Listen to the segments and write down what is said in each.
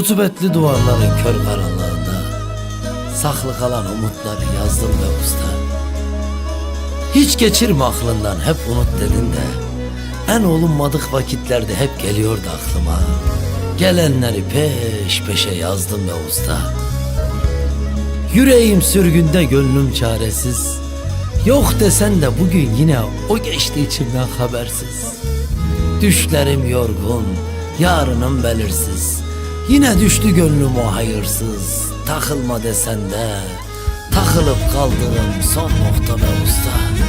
Rutubetli duvarların kör karanlığında Saklı kalan umutları yazdım ve usta. Hiç geçirme aklından hep unut dedin de En olunmadık vakitlerde hep geliyordu aklıma. Gelenleri peş peşe yazdım ve usta. Yüreğim sürgünde gönlüm çaresiz Yok desen de bugün yine o geçti içimden habersiz. Düşlerim yorgun, yarınım belirsiz Yine düştü gönlüm o hayırsız. Takılma desen de Takılıp kaldığım son nokta be usta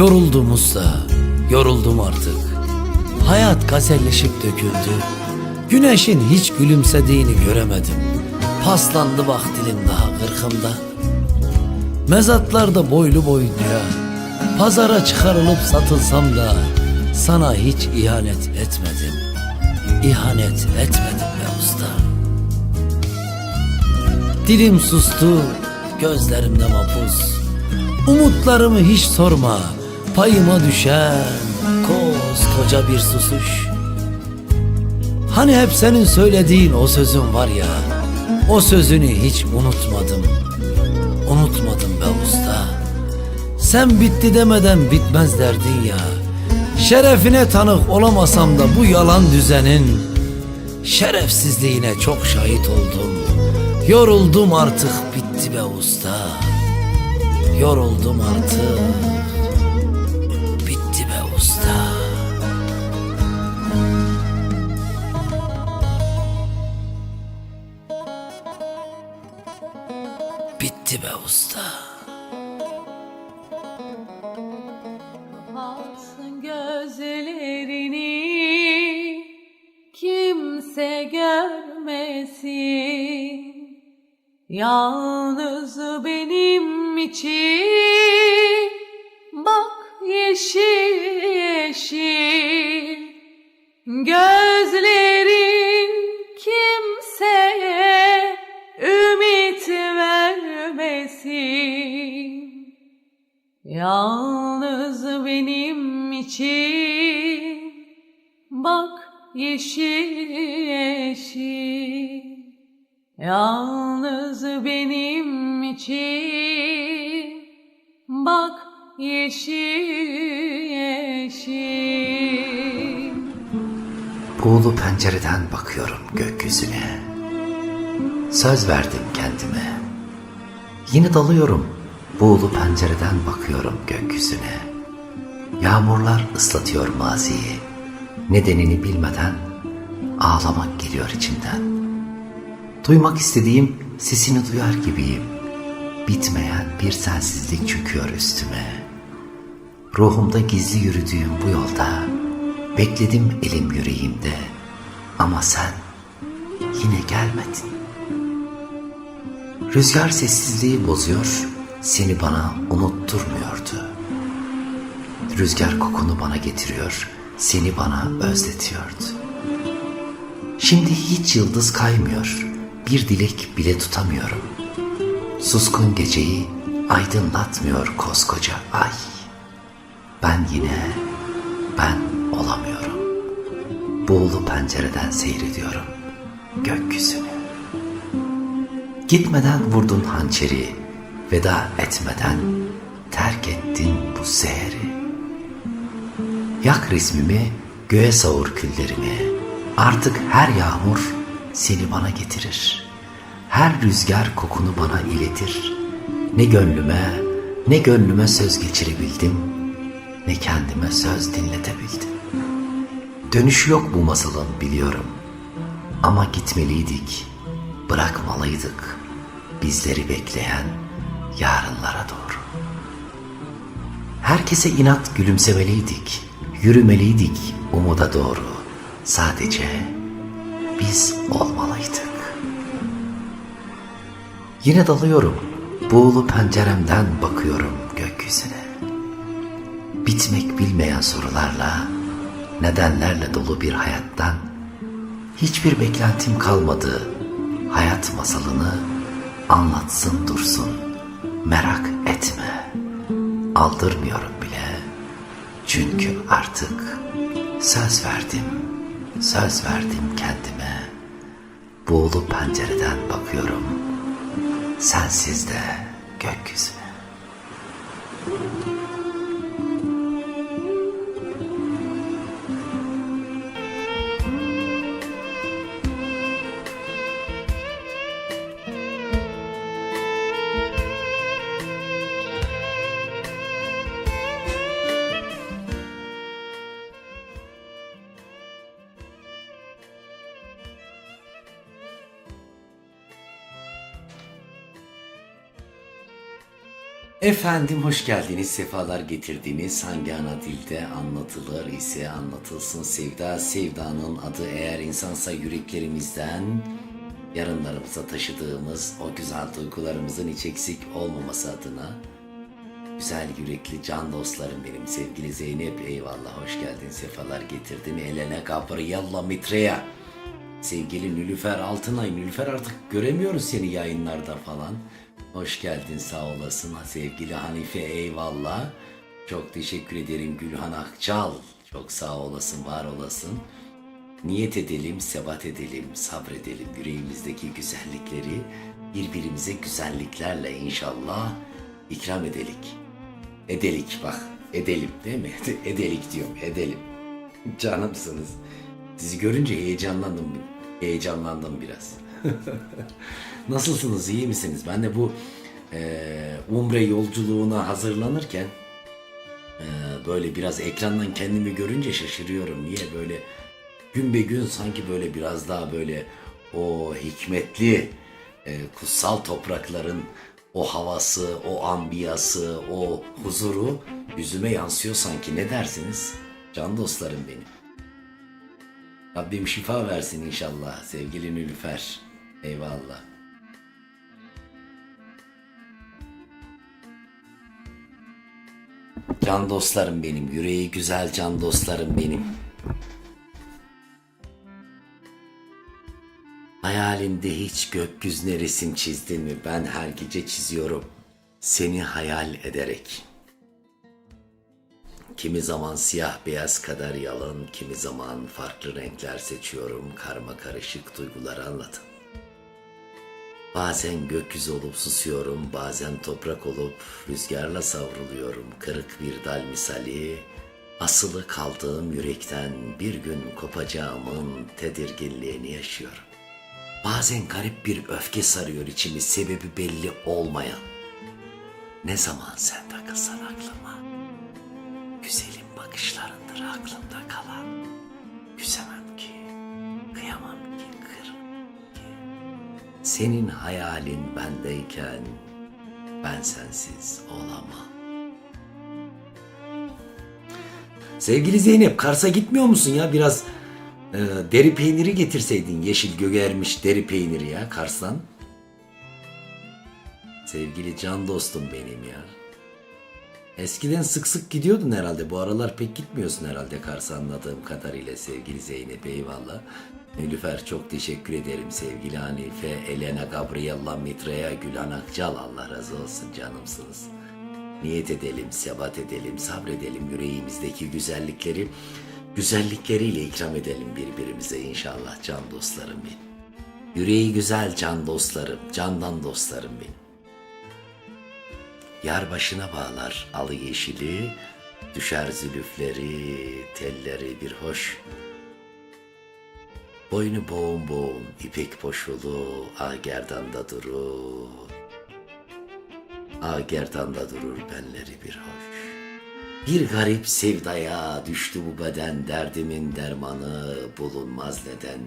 Yoruldum usta, yoruldum artık. Hayat gazelleşip döküldü. Güneşin hiç gülümsediğini göremedim. Paslandı bak dilim daha kırkımda. Mezatlarda boylu boyunca, pazara çıkarılıp satılsam da sana hiç ihanet etmedim. İhanet etmedim be usta. Dilim sustu, gözlerimde mapus. Umutlarımı hiç sorma, payıma düşen koskoca bir susuş. Hani hep senin söylediğin o sözün var ya, o sözünü hiç unutmadım. Unutmadım be usta. Sen bitti demeden bitmez derdin ya. Şerefine tanık olamasam da bu yalan düzenin şerefsizliğine çok şahit oldum. Yoruldum artık bitti be usta. Yoruldum artık. Kimse görmesin. Yalnız benim için bak yeşil yeşil. Gözlerin kimseye ümit vermesin. Yalnız benim için bak yeşil yeşil Yalnız benim için bak yeşil yeşil Buğulu pencereden bakıyorum gökyüzüne. Söz verdim kendime. Yine dalıyorum. Buğulu pencereden bakıyorum gökyüzüne. Yağmurlar ıslatıyor maziyi. Nedenini bilmeden ağlamak geliyor içimden. Duymak istediğim sesini duyar gibiyim. Bitmeyen bir sensizlik çöküyor üstüme. Ruhumda gizli yürüdüğüm bu yolda bekledim elim yüreğimde ama sen yine gelmedin. Rüzgar sessizliği bozuyor, seni bana unutturmuyordu. Rüzgar kokunu bana getiriyor, seni bana özletiyordu. Şimdi hiç yıldız kaymıyor, bir dilek bile tutamıyorum. Suskun geceyi aydınlatmıyor koskoca ay. Ben yine ben olamıyorum. Buğulu pencereden seyrediyorum gökyüzünü. Gitmeden vurdun hançeri, veda etmeden terk ettin bu seheri. Yak resmimi, göğe savur küllerimi. Artık her yağmur seni bana getirir. Her rüzgar kokunu bana iletir. Ne gönlüme, ne gönlüme söz geçirebildim, ne kendime söz dinletebildim. Dönüşü yok bu masalın biliyorum. Ama gitmeliydik, bırakmalıydık bizleri bekleyen yarınlara doğru. Herkese inat gülümsemeliydik, yürümeliydik umuda doğru. Sadece biz olmalıydık. Yine dalıyorum. Buğulu penceremden bakıyorum gökyüzüne. Bitmek bilmeyen sorularla, nedenlerle dolu bir hayattan hiçbir beklentim kalmadı. Hayat masalını anlatsın dursun. Merak etme. Aldırmıyorum. Çünkü artık söz verdim. Söz verdim kendime. Buğulu pencereden bakıyorum. Sensiz de gökyüzüne. Efendim hoş geldiniz, sefalar getirdiniz. Hangi ana dilde anlatılır ise anlatılsın sevda. Sevdanın adı eğer insansa yüreklerimizden yarınlarımıza taşıdığımız o güzel duygularımızın hiç eksik olmaması adına güzel yürekli can dostlarım benim sevgili Zeynep eyvallah hoş geldin sefalar getirdin Elena Gabriella Mitreya sevgili Nülüfer Altınay Nülüfer artık göremiyoruz seni yayınlarda falan hoş geldin sağ olasın sevgili Hanife eyvallah çok teşekkür ederim Gülhan Akçal çok sağ olasın var olasın Niyet edelim, sebat edelim, sabredelim yüreğimizdeki güzellikleri birbirimize güzelliklerle inşallah ikram edelik. Edelik bak, edelim değil mi? Edelik diyorum, edelim. Canımsınız. Sizi görünce heyecanlandım, heyecanlandım biraz. Nasılsınız, iyi misiniz? Ben de bu eee Umre yolculuğuna hazırlanırken ee, böyle biraz ekrandan kendimi görünce şaşırıyorum. Niye böyle gün be gün sanki böyle biraz daha böyle o hikmetli e, kutsal toprakların o havası, o ambiyası, o huzuru yüzüme yansıyor sanki. Ne dersiniz? Can dostlarım benim. Rabbim şifa versin inşallah sevgili Nülüfer. Eyvallah. Can dostlarım benim, yüreği güzel can dostlarım benim. Hayalinde hiç gökyüzüne resim çizdin mi? Ben her gece çiziyorum. Seni hayal ederek. Kimi zaman siyah beyaz kadar yalın, kimi zaman farklı renkler seçiyorum. Karma karışık duyguları anlatın. Bazen gökyüzü olup susuyorum, bazen toprak olup rüzgarla savruluyorum. Kırık bir dal misali, asılı kaldığım yürekten bir gün kopacağımın tedirginliğini yaşıyorum. Bazen garip bir öfke sarıyor içimi, sebebi belli olmayan. Ne zaman sen takılsan Senin hayalin bendeyken ben sensiz olamam. Sevgili Zeynep Kars'a gitmiyor musun ya? Biraz e, deri peyniri getirseydin. Yeşil gögermiş deri peyniri ya Kars'tan. Sevgili can dostum benim ya. Eskiden sık sık gidiyordun herhalde. Bu aralar pek gitmiyorsun herhalde Kars'a anladığım kadarıyla sevgili Zeynep eyvallah. Nilüfer çok teşekkür ederim sevgili Hanife, Elena Gabriella Mitreya, Gülhan Akçal Allah razı olsun canımsınız. Niyet edelim, sebat edelim, sabredelim yüreğimizdeki güzellikleri, güzellikleriyle ikram edelim birbirimize inşallah can dostlarım benim. Yüreği güzel can dostlarım, candan dostlarım benim. Yar başına bağlar alı yeşili, düşer zülüfleri, telleri bir hoş. Boynu boğum boğum, ipek poşulu, ah gerdanda durur. Ah gerdanda durur benleri bir hoş. Bir garip sevdaya düştü bu beden, derdimin dermanı bulunmaz neden.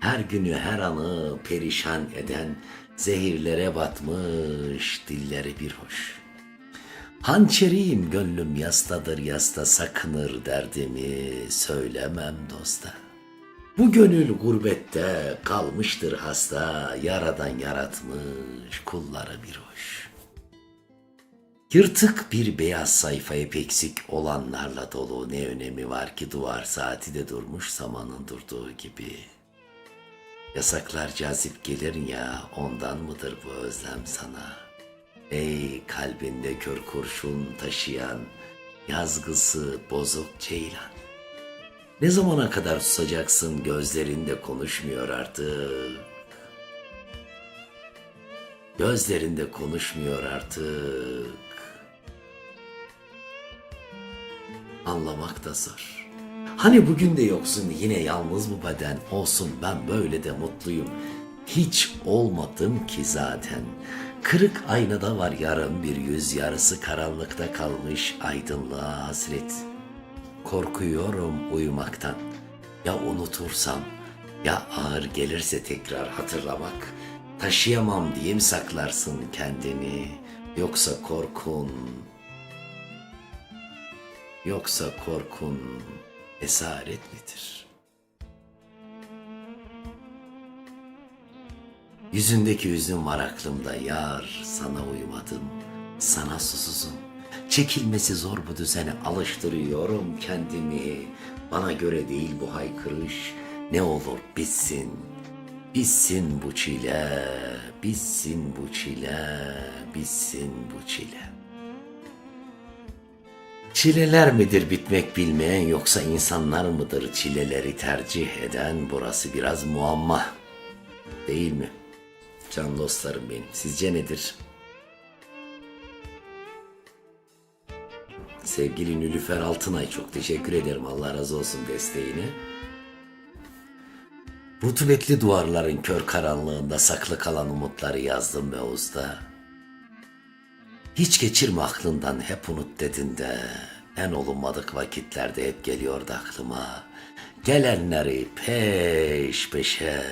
Her günü her anı perişan eden, zehirlere batmış dilleri bir hoş. Hançeriyim gönlüm yastadır yasta sakınır derdimi söylemem dosta. Bu gönül gurbette kalmıştır hasta, yaradan yaratmış kulları bir hoş. Yırtık bir beyaz sayfayı peksik olanlarla dolu ne önemi var ki duvar saati de durmuş zamanın durduğu gibi. Yasaklar cazip gelir ya ondan mıdır bu özlem sana? Ey kalbinde kör kurşun taşıyan yazgısı bozuk ceylan. Ne zamana kadar susacaksın gözlerinde konuşmuyor artık. Gözlerinde konuşmuyor artık. Anlamak da zor. Hani bugün de yoksun yine yalnız bu beden olsun ben böyle de mutluyum. Hiç olmadım ki zaten. Kırık aynada var yarım bir yüz yarısı karanlıkta kalmış aydınlığa hasret. Korkuyorum uyumaktan. Ya unutursam ya ağır gelirse tekrar hatırlamak. Taşıyamam diye mi saklarsın kendini? Yoksa korkun Yoksa korkun esaret midir? Yüzündeki hüzün var aklımda yar sana uyumadım, sana susuzum. Çekilmesi zor bu düzene alıştırıyorum kendimi. Bana göre değil bu haykırış, ne olur bitsin. Bitsin bu çile, bitsin bu çile, bitsin bu çile. Çileler midir bitmek bilmeyen yoksa insanlar mıdır çileleri tercih eden burası biraz muamma. Değil mi? Can dostlarım benim. Sizce nedir? Sevgili Nülüfer Altınay çok teşekkür ederim. Allah razı olsun desteğine. Rutubetli duvarların kör karanlığında saklı kalan umutları yazdım be usta. Hiç geçirme aklından hep unut dedin de en olunmadık vakitlerde hep geliyordu aklıma. Gelenleri peş peşe,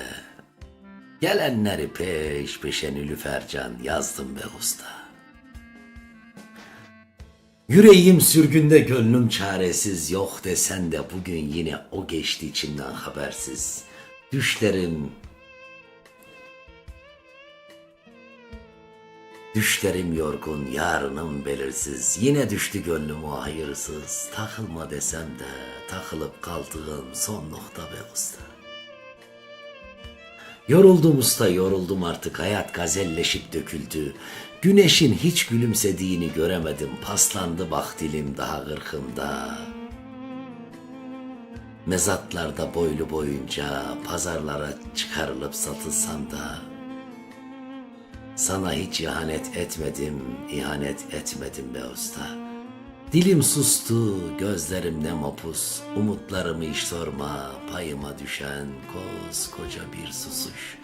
gelenleri peş peşe Nilüfercan yazdım be usta. Yüreğim sürgünde gönlüm çaresiz yok desen de bugün yine o geçti içimden habersiz. Düşlerim Düşlerim yorgun, yarınım belirsiz. Yine düştü gönlüm o hayırsız. Takılma desem de takılıp kaldığım son nokta be usta. Yoruldum usta, yoruldum artık. Hayat gazelleşip döküldü. Güneşin hiç gülümsediğini göremedim. Paslandı bak dilim daha kırkımda. Mezatlarda boylu boyunca pazarlara çıkarılıp satılsam da sana hiç ihanet etmedim, ihanet etmedim be usta. Dilim sustu, gözlerimde mapus, umutlarımı hiç sorma, payıma düşen koskoca bir susuş.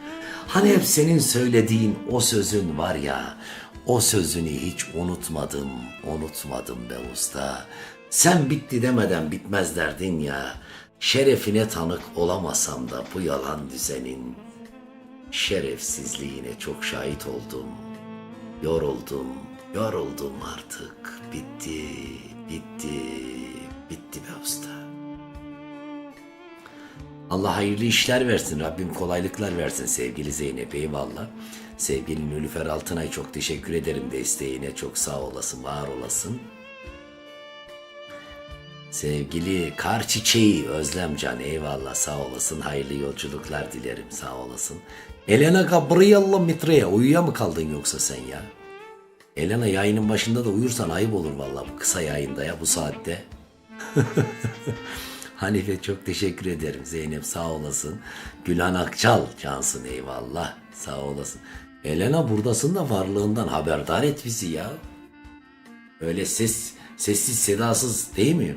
Hani hep senin söylediğin o sözün var ya, o sözünü hiç unutmadım, unutmadım be usta. Sen bitti demeden bitmez derdin ya, şerefine tanık olamasam da bu yalan düzenin, şerefsizliğine çok şahit oldum. Yoruldum, yoruldum artık. Bitti, bitti, bitti be usta. Allah hayırlı işler versin. Rabbim kolaylıklar versin sevgili Zeynep. Eyvallah. Sevgili Nülüfer Altınay çok teşekkür ederim desteğine. Çok sağ olasın, var olasın. Sevgili kar çiçeği Özlemcan eyvallah sağ olasın. Hayırlı yolculuklar dilerim sağ olasın. Elena Gabriella Mitre'ye uyuya mı kaldın yoksa sen ya? Elena yayının başında da uyursan ayıp olur vallahi bu kısa yayında ya bu saatte. Hanife çok teşekkür ederim. Zeynep sağ olasın. Gülhan Akçal cansın eyvallah. Sağ olasın. Elena buradasın da varlığından haberdar et bizi ya. Öyle ses sessiz sedasız değil mi?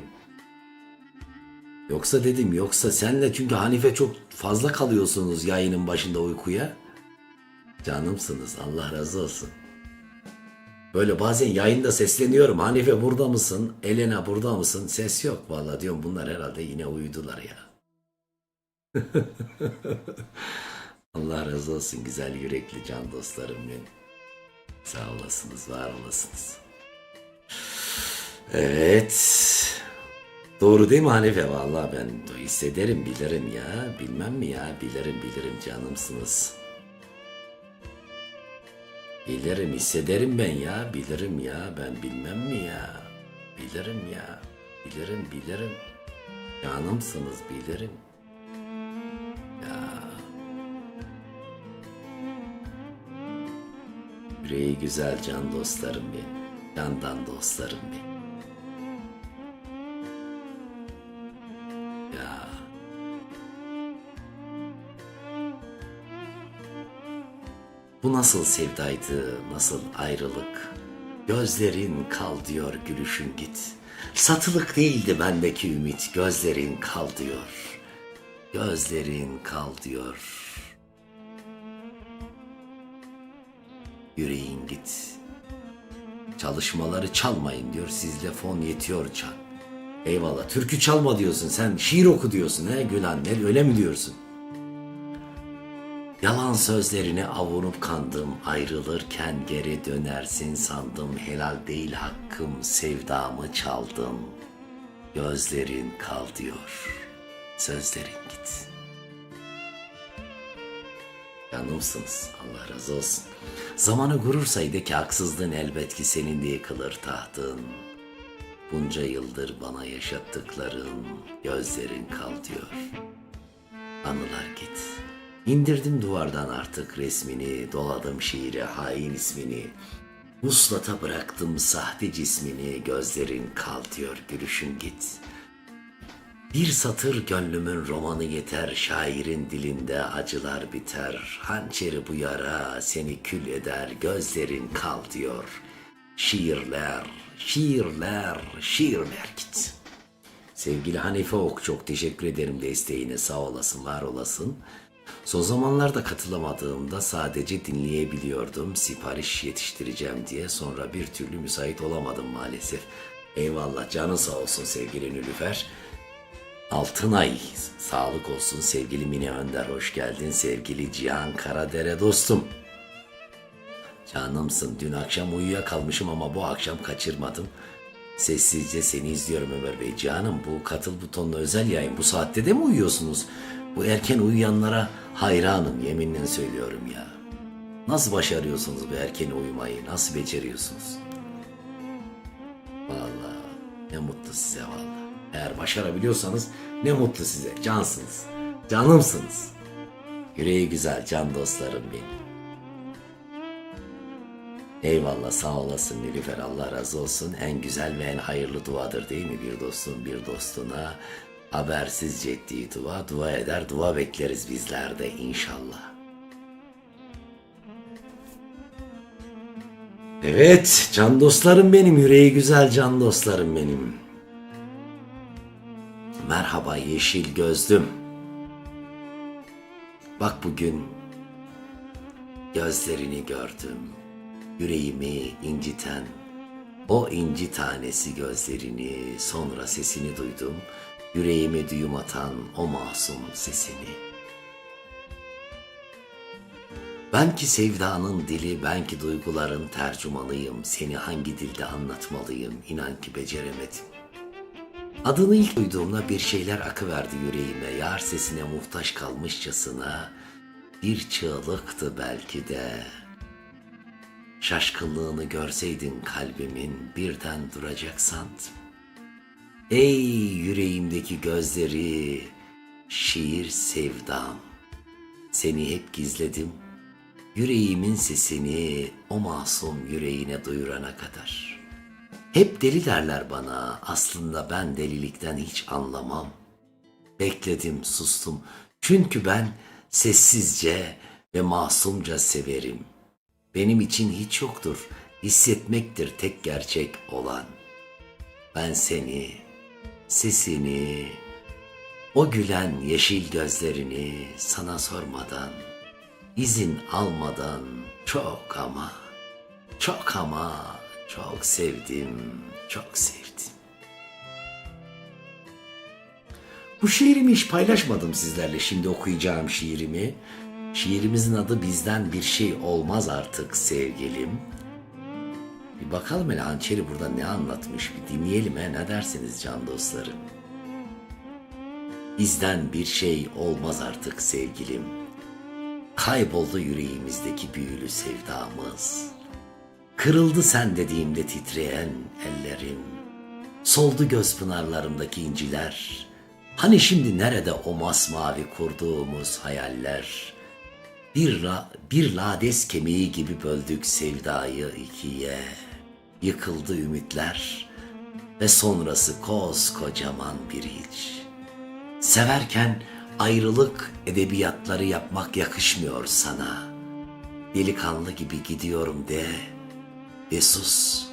Yoksa dedim yoksa senle çünkü Hanife çok fazla kalıyorsunuz yayının başında uykuya. Canımsınız Allah razı olsun. Böyle bazen yayında sesleniyorum. Hanife burada mısın? Elena burada mısın? Ses yok. Vallahi diyorum bunlar herhalde yine uyudular ya. Allah razı olsun güzel yürekli can dostlarım benim. Sağ olasınız, var olasınız. Evet. Doğru değil mi Hanife? Vallahi ben hissederim, bilirim ya. Bilmem mi ya? Bilirim, bilirim canımsınız. Bilirim, hissederim ben ya. Bilirim ya. Ben bilmem mi ya? Bilirim ya. Bilirim, bilirim. Canımsınız, bilirim. Ya. Yüreği güzel can dostlarım benim. Candan dostlarım benim. Bu nasıl sevdaydı, nasıl ayrılık? Gözlerin kal diyor, gülüşün git. Satılık değildi bendeki ümit, gözlerin kal diyor. Gözlerin kal diyor. Yüreğin git. Çalışmaları çalmayın diyor, sizle fon yetiyor çal. Eyvallah, türkü çalma diyorsun, sen şiir oku diyorsun he Gülan, ne öyle mi diyorsun? Yalan sözlerine avunup kandım, ayrılırken geri dönersin sandım, helal değil hakkım, sevdamı çaldım. Gözlerin kal diyor, sözlerin git. Canımsınız, Allah razı olsun. Zamanı gurur saydı ki haksızlığın elbet ki senin de yıkılır tahtın. Bunca yıldır bana yaşattıkların, gözlerin kal diyor. Anılar git. İndirdim duvardan artık resmini, doladım şiire hain ismini. Vuslata bıraktım sahte cismini, gözlerin kal diyor gülüşün git. Bir satır gönlümün romanı yeter, şairin dilinde acılar biter. Hançeri bu yara seni kül eder, gözlerin kal diyor. Şiirler, şiirler, şiirler git. Sevgili Hanife Ok çok teşekkür ederim desteğine sağ olasın var olasın. Son zamanlarda katılamadığımda sadece dinleyebiliyordum. Sipariş yetiştireceğim diye sonra bir türlü müsait olamadım maalesef. Eyvallah canın sağ olsun sevgili Nülüfer. Altınay sağlık olsun sevgili Mine Önder hoş geldin sevgili Cihan Karadere dostum. Canımsın dün akşam uyuyakalmışım ama bu akşam kaçırmadım. Sessizce seni izliyorum Ömer Bey. Canım bu katıl butonlu özel yayın. Bu saatte de mi uyuyorsunuz? Bu erken uyuyanlara hayranım yeminle söylüyorum ya. Nasıl başarıyorsunuz bu erken uyumayı? Nasıl beceriyorsunuz? Vallahi ne mutlu size vallahi. Eğer başarabiliyorsanız ne mutlu size. Cansınız. Canımsınız. Yüreği güzel can dostlarım benim. Eyvallah sağ olasın Nilüfer Allah razı olsun. En güzel ve en hayırlı duadır değil mi bir dostun bir dostuna? Habersizce ettiği dua, dua eder, dua bekleriz bizler de inşallah. Evet, can dostlarım benim, yüreği güzel can dostlarım benim. Merhaba yeşil gözlüm. Bak bugün gözlerini gördüm. Yüreğimi inciten o inci tanesi gözlerini, sonra sesini duydum. Yüreğime düğüm atan o masum sesini. Ben ki sevdanın dili, ben ki duyguların tercümanıyım. Seni hangi dilde anlatmalıyım, inan ki beceremedim. Adını ilk duyduğumda bir şeyler akıverdi yüreğime. Yar sesine muhtaç kalmışçasına bir çığlıktı belki de. Şaşkınlığını görseydin kalbimin birden duracak sandım. Ey yüreğimdeki gözleri, şiir sevdam. Seni hep gizledim, yüreğimin sesini o masum yüreğine duyurana kadar. Hep deli derler bana, aslında ben delilikten hiç anlamam. Bekledim, sustum. Çünkü ben sessizce ve masumca severim. Benim için hiç yoktur, hissetmektir tek gerçek olan. Ben seni, sesini, o gülen yeşil gözlerini sana sormadan, izin almadan çok ama, çok ama çok sevdim, çok sevdim. Bu şiirimi hiç paylaşmadım sizlerle şimdi okuyacağım şiirimi. Şiirimizin adı bizden bir şey olmaz artık sevgilim. Bakalım hele hançeri burada ne anlatmış bir dinleyelim he ne dersiniz can dostlarım. Bizden bir şey olmaz artık sevgilim. Kayboldu yüreğimizdeki büyülü sevdamız. Kırıldı sen dediğimde titreyen ellerim. Soldu göz pınarlarımdaki inciler. Hani şimdi nerede o masmavi kurduğumuz hayaller? Bir, ra- bir lades kemiği gibi böldük sevdayı ikiye. Yıkıldı ümitler ve sonrası koskocaman bir hiç. Severken ayrılık edebiyatları yapmak yakışmıyor sana. Delikanlı gibi gidiyorum de ve sus.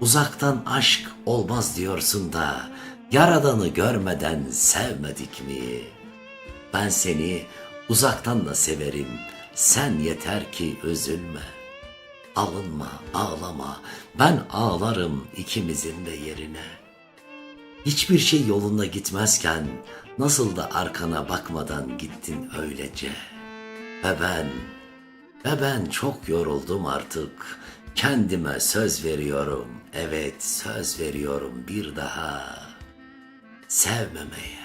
Uzaktan aşk olmaz diyorsun da yaradanı görmeden sevmedik mi? Ben seni uzaktan da severim. Sen yeter ki üzülme. Alınma, ağlama. Ben ağlarım ikimizin de yerine. Hiçbir şey yolunda gitmezken nasıl da arkana bakmadan gittin öylece. Ve ben, ve ben çok yoruldum artık. Kendime söz veriyorum. Evet, söz veriyorum bir daha sevmemeye.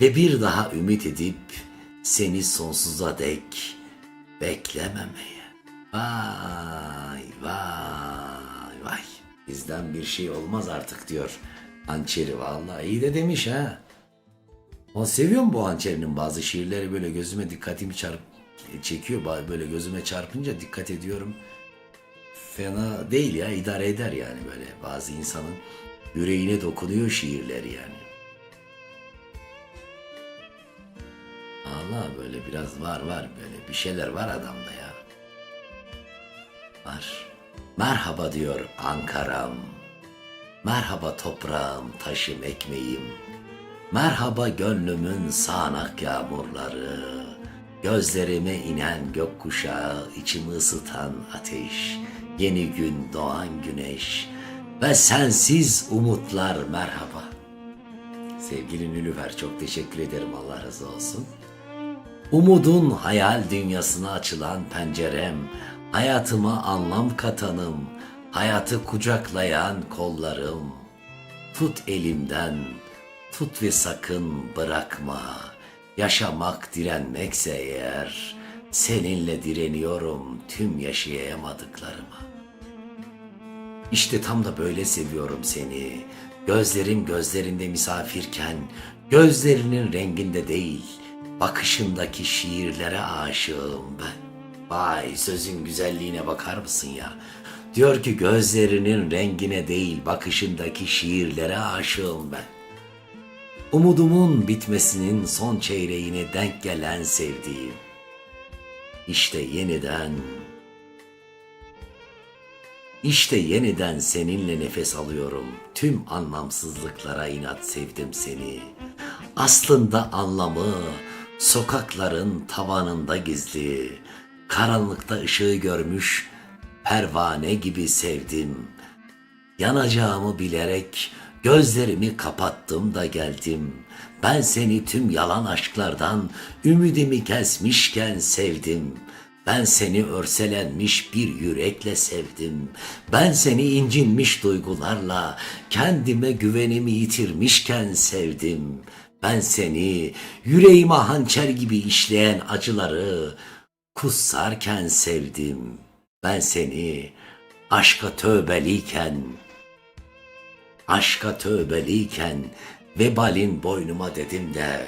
Ve bir daha ümit edip seni sonsuza dek beklememeye. Vay vay vay. Bizden bir şey olmaz artık diyor. Hançeri vallahi iyi de demiş ha. Ama seviyorum bu hançerinin bazı şiirleri böyle gözüme dikkatimi çarp çekiyor. Böyle gözüme çarpınca dikkat ediyorum. Fena değil ya idare eder yani böyle bazı insanın yüreğine dokunuyor şiirleri yani. Allah böyle biraz var var böyle bir şeyler var adamda ya. Var. Merhaba diyor Ankara'm. Merhaba toprağım, taşım, ekmeğim. Merhaba gönlümün sağanak yağmurları. Gözlerime inen gökkuşağı, içimi ısıtan ateş. Yeni gün doğan güneş. Ve sensiz umutlar merhaba. Sevgili Nülüfer çok teşekkür ederim Allah razı olsun. Umudun hayal dünyasına açılan pencerem, hayatıma anlam katanım, hayatı kucaklayan kollarım. Tut elimden, tut ve sakın bırakma. Yaşamak direnmekse eğer, seninle direniyorum tüm yaşayamadıklarıma. İşte tam da böyle seviyorum seni. Gözlerim gözlerinde misafirken, gözlerinin renginde değil, bakışındaki şiirlere aşığım ben. Vay sözün güzelliğine bakar mısın ya? Diyor ki gözlerinin rengine değil, bakışındaki şiirlere aşığım ben. Umudumun bitmesinin son çeyreğine denk gelen sevdiğim. İşte yeniden işte yeniden seninle nefes alıyorum. Tüm anlamsızlıklara inat sevdim seni. Aslında anlamı sokakların tavanında gizli. Karanlıkta ışığı görmüş pervane gibi sevdim. Yanacağımı bilerek gözlerimi kapattım da geldim. Ben seni tüm yalan aşklardan ümidimi kesmişken sevdim. Ben seni örselenmiş bir yürekle sevdim. Ben seni incinmiş duygularla kendime güvenimi yitirmişken sevdim. Ben seni yüreğime hançer gibi işleyen acıları kussarken sevdim. Ben seni aşka tövbeliyken aşka tövbeliyken vebalin boynuma dedim de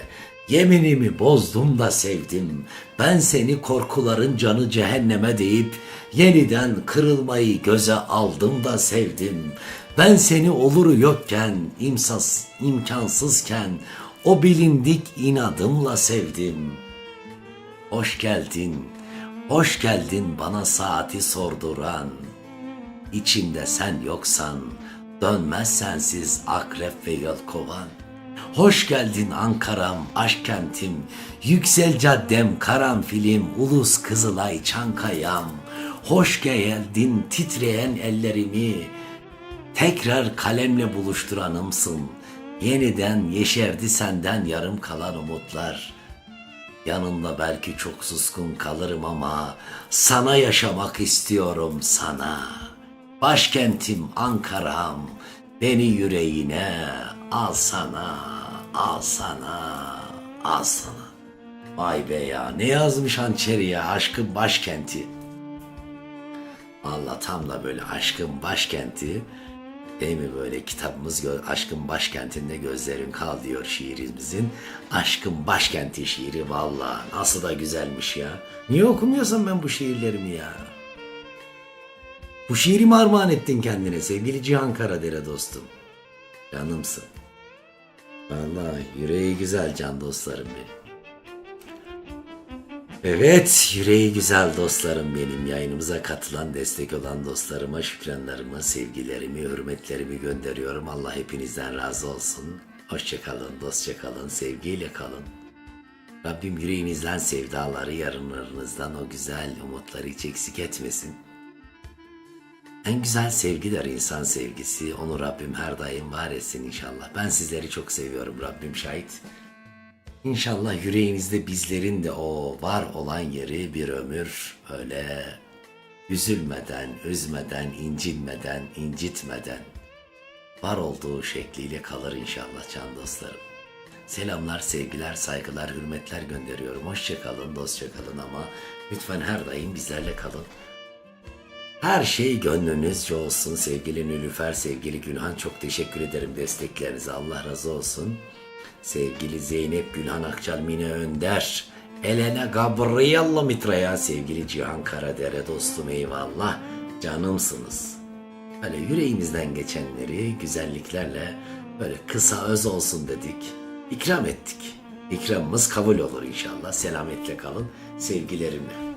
yeminimi bozdum da sevdim. Ben seni korkuların canı cehenneme deyip yeniden kırılmayı göze aldım da sevdim. Ben seni oluru yokken, imsas, imkansızken o bilindik inadımla sevdim. Hoş geldin, hoş geldin bana saati sorduran. İçimde sen yoksan, dönmez sensiz akrep ve yelkovan. Hoş geldin Ankara'm, aşk kentim, yüksel caddem, karanfilim, ulus kızılay, çankayam. Hoş geldin titreyen ellerimi, tekrar kalemle buluşturanımsın. Yeniden yeşerdi senden yarım kalan umutlar.'' Yanında belki çok suskun kalırım ama sana yaşamak istiyorum sana. Başkentim Ankara'm beni yüreğine al sana Al sana. Al sana. Vay be ya ne yazmış hançeri ya aşkın başkenti. Valla tam da böyle aşkın başkenti. Değil mi böyle kitabımız aşkın başkentinde gözlerin kal diyor şiirimizin. Aşkın başkenti şiiri valla nasıl da güzelmiş ya. Niye okumuyorsun ben bu şiirlerimi ya? Bu şiirimi armağan ettin kendine sevgili Cihan Karadere dostum. Canımsın. Vallahi yüreği güzel can dostlarım benim. Evet, yüreği güzel dostlarım benim. Yayınımıza katılan, destek olan dostlarıma şükranlarımı, sevgilerimi, hürmetlerimi gönderiyorum. Allah hepinizden razı olsun. Hoşçakalın, dostça kalın, sevgiyle kalın. Rabbim yüreğinizden sevdaları, yarınlarınızdan o güzel umutları hiç eksik etmesin. En güzel sevgidir insan sevgisi. Onu Rabbim her daim var etsin inşallah. Ben sizleri çok seviyorum Rabbim şahit. İnşallah yüreğinizde bizlerin de o var olan yeri bir ömür öyle üzülmeden, üzmeden, incinmeden, incitmeden var olduğu şekliyle kalır inşallah can dostlarım. Selamlar, sevgiler, saygılar, hürmetler gönderiyorum. Hoşça kalın, dostça kalın ama lütfen her daim bizlerle kalın. Her şey gönlünüzce olsun sevgili Nülüfer, sevgili Gülhan. Çok teşekkür ederim desteklerinize. Allah razı olsun. Sevgili Zeynep Gülhan Akçal Mine Önder. Elena Gabriella Mitra'ya sevgili Cihan Karadere dostum eyvallah. Canımsınız. Böyle yüreğimizden geçenleri güzelliklerle böyle kısa öz olsun dedik. İkram ettik. İkramımız kabul olur inşallah. Selametle kalın. Sevgilerimle.